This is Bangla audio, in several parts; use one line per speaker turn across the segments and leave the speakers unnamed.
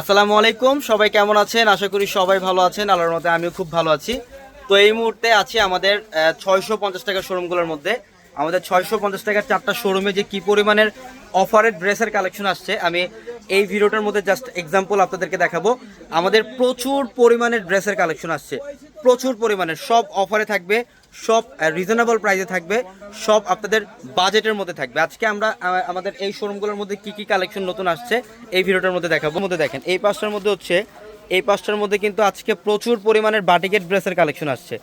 আসসালামু আলাইকুম, সবাই কেমন আছেন? আশা করি সবাই ভালো আছেন, আল্লাহর মতে আমিও খুব ভালো আছি। তো এই মুহূর্তে আছি আমাদের ছয়শো পঞ্চাশ টাকার শোরুমগুলোর মধ্যে। আমাদের ছয়শো পঞ্চাশ টাকার চারটা শোরুমে যে কি পরিমাণের অফারের ড্রেসের কালেকশন আসছে, আমি এই ভিডিওটার মধ্যে জাস্ট এক্সাম্পল আপনাদেরকে দেখাবো। আমাদের প্রচুর পরিমাণের ড্রেসের কালেকশন আসছে। প্রচুর পরিমাণে। সব অফারে থাকবে, সব রিজনেবল প্রাইসে থাকবে, সব আপনাদের বাজেটের মধ্যে থাকবে। আজকে আমরা আমাদের এই শোরুমগুলোর মধ্যে কি কি কালেকশন নতুন আসছে, এই ভিডিওটার মধ্যে দেখাবো। মধ্যে দেখেন, এই পাঁচটার মধ্যে হচ্ছে, এই পাঁচটার মধ্যে কিন্তু আজকে প্রচুর পরিমাণের বাটিকেট ড্রেসের কালেকশন আসছে।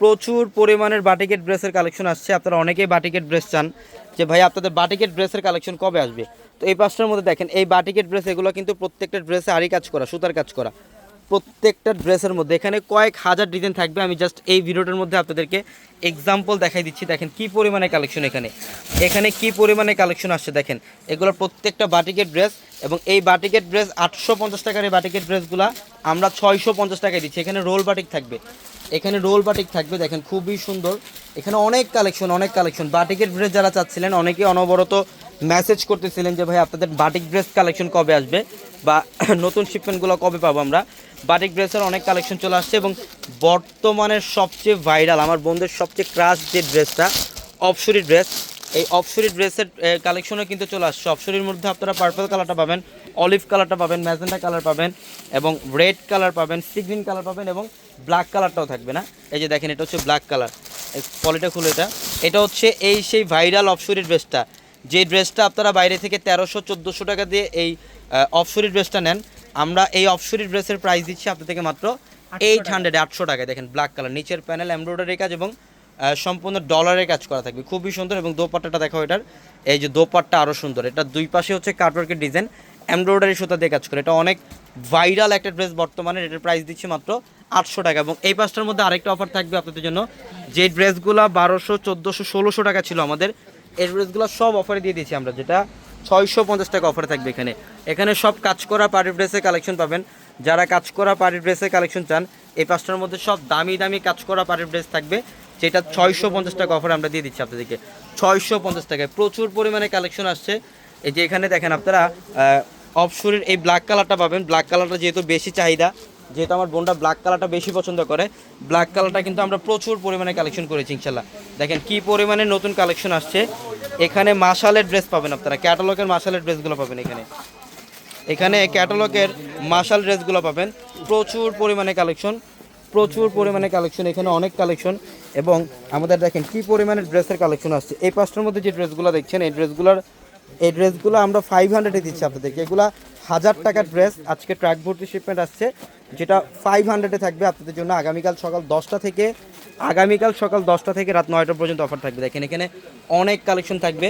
প্রচুর পরিমাণের বাটিকেট ড্রেসের কালেকশন আসছে। আপনারা অনেকেই বাটিকেট ড্রেস চান যে, ভাই, আপনাদের বাটিকেট ড্রেসের কালেকশন কবে আসবে? তো এই পাঁচটার মধ্যে দেখেন, এই বাটিকেট ড্রেস এগুলো কিন্তু প্রত্যেকটা ড্রেসে আরই কাজ করা, সুতার কাজ করা। প্রত্যেকটা ড্রেসের মধ্যে। এখানে কয়েক হাজার ডিজাইন থাকবে। আমি জাস্ট এই ভিডিওটার মধ্যে আপনাদেরকে এক্সাম্পল দেখাই দিচ্ছি। দেখেন কি পরিমাণে কালেকশন এখানে। এখানে কি পরিমাণে কালেকশন আসছে দেখেন। এগুলো প্রত্যেকটা বাটিকের ড্রেস এবং এই বাটিকের ড্রেস আটশো পঞ্চাশ টাকার এই বাটিকের ড্রেসগুলো আমরা ছয়শো পঞ্চাশ টাকায় দিচ্ছি। এখানে রোল বাটিক থাকবে। এখানে রোল বাটিক থাকবে। দেখেন খুবই সুন্দর। এখানে অনেক কালেকশন অনেক কালেকশন বাটিকের ড্রেস যারা চাচ্ছিলেন অনেকে অনবরত মেসেজ করতেছিলেন যে, ভাই, আপনাদের বাটিক ড্রেস কালেকশন কবে আসবে বা নতুন শিপমেন্টগুলো কবে পাবো আমরা? বাটিক ড্রেসের অনেক কালেকশন চলে আসছে এবং বর্তমানের সবচেয়ে ভাইরাল আমার বন্ধুদের সবচেয়ে ক্রাশ যে ড্রেসটা অফশুরি ড্রেস এই অফশুরি ড্রেসের কালেকশনও কিন্তু চলে আসছে। অপসরির মধ্যে আপনারা পার্পল কালারটা পাবেন অলিভ কালারটা পাবেন ম্যাজেন্টা কালার পাবেন এবং রেড কালার পাবেন সি গ্রিন কালার পাবেন এবং ব্ল্যাক কালারটাও থাকবে না। এই যে দেখেন, এটা হচ্ছে ব্ল্যাক কালার পলিটা খুলে এটা। এটা হচ্ছে এই সেই ভাইরাল অফশুরি ড্রেসটা যে ড্রেসটা আপনারা বাইরে থেকে তেরোশো চোদ্দোশো টাকা দিয়ে এই অফশুরি ড্রেসটা নেন আমরা এই অফশুরি ড্রেসের প্রাইস দিচ্ছি আপনার থেকে মাত্র এইট হান্ড্রেড আটশো টাকায়। দেখেন ব্ল্যাক কালার নিচের প্যানেল এমব্রয়ডারি কাজ এবং সম্পূর্ণ ডলারের কাজ করা থাকবে। খুবই সুন্দর এবং দোপাট্টাটা দেখো এটার। এই যে দোপাট্টা আরও সুন্দর। এটা দুই পাশে হচ্ছে কাটওয়ার্কের ডিজাইন এমব্রয়ডারি সুতা দিয়ে কাজ করে। এটা অনেক ভাইরাল একটা ড্রেস বর্তমানে এটার প্রাইস দিচ্ছি মাত্র আটশো টাকা এবং এই পাঁচটার মধ্যে আরেকটা অফার থাকবে আপনাদের জন্য। যে ড্রেসগুলো বারোশো চোদ্দোশো ষোলোশো টাকা ছিল আমাদের এই সব অফারে দিয়ে দিয়েছি আমরা, যেটা ছয়শো পঞ্চাশ টাকা অফারে থাকবে এখানে। এখানে সব কাজ করা পার্টি ড্রেসের কালেকশন পাবেন। যারা কাজ করা পার্টি ড্রেসের কালেকশন চান, এই পাঁচটার মধ্যে সব দামি দামি কাজ করা পার্টি ড্রেস থাকবে, যেটা ছয়শো পঞ্চাশ টাকা অফারে আমরা দিয়ে দিচ্ছি আপনাদেরকে। ছয়শো পঞ্চাশ টাকায় প্রচুর পরিমাণে কালেকশন আসছে। এই যে এখানে দেখেন আপনারা অফশুরের এই ব্ল্যাক কালারটা পাবেন। ব্ল্যাক কালারটা যেহেতু বেশি চাহিদা যেহেতু আমার বোনটা ব্ল্যাক কালারটা বেশি পছন্দ করে ব্ল্যাক কালারটা কিন্তু আমরা প্রচুর পরিমাণে কালেকশন করেছি ইনশাল্লাহ। দেখেন কি পরিমাণে নতুন কালেকশন আসছে। এখানে মাসালের ড্রেস পাবেন আপনারা ক্যাটালগের মাসালের ড্রেসগুলো পাবেন এখানে। এখানে ক্যাটালগের মাসাল ড্রেসগুলো পাবেন, প্রচুর পরিমাণে কালেকশন প্রচুর পরিমাণে কালেকশন এখানে অনেক কালেকশন এবং আমাদের দেখেন কি পরিমাণে ড্রেসের কালেকশন আসছে। এই পাঁচটার মধ্যে যে ড্রেসগুলো দেখছেন, এই ড্রেসগুলোর এই ড্রেসগুলো আমরা ফাইভ হান্ড্রেডে দিচ্ছি আপনাদেরকে। এগুলো হাজার টাকার ড্রেস আজকে ট্র্যাক ভর্তি শিপমেন্ট আসছে, যেটা ফাইভ হান্ড্রেডে থাকবে আপনাদের জন্য। আগামীকাল সকাল দশটা থেকে, আগামীকাল সকাল দশটা থেকে রাত নয়টা পর্যন্ত অফার থাকবে। দেখেন, এখানে অনেক কালেকশন থাকবে।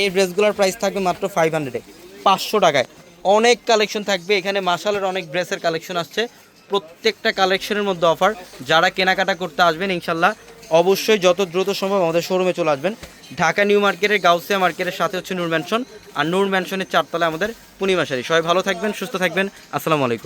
এই ড্রেসগুলোর প্রাইস থাকবে মাত্র ফাইভ হান্ড্রেডে পাঁচশো টাকায় অনেক কালেকশন থাকবে। এখানে মাসালের অনেক ড্রেসের কালেকশন আসছে। প্রত্যেকটা কালেকশনের মধ্যে অফার যারা কেনাকাটা করতে আসবেন ইনশাল্লাহ অবশ্যই যত দ্রুত সম্ভব আমাদের শোরুমে চলে আসবেন। ঢাকা নিউ মার্কেটের, গাউসিয়া মার্কেটের সাথে হচ্ছে নূর ম্যানশন আর নূর ম্যানশনের চারতলায় আমাদের পূর্ণিমাশারি সবাই ভালো থাকবেন, সুস্থ থাকবেন। আসসালামু আলাইকুম।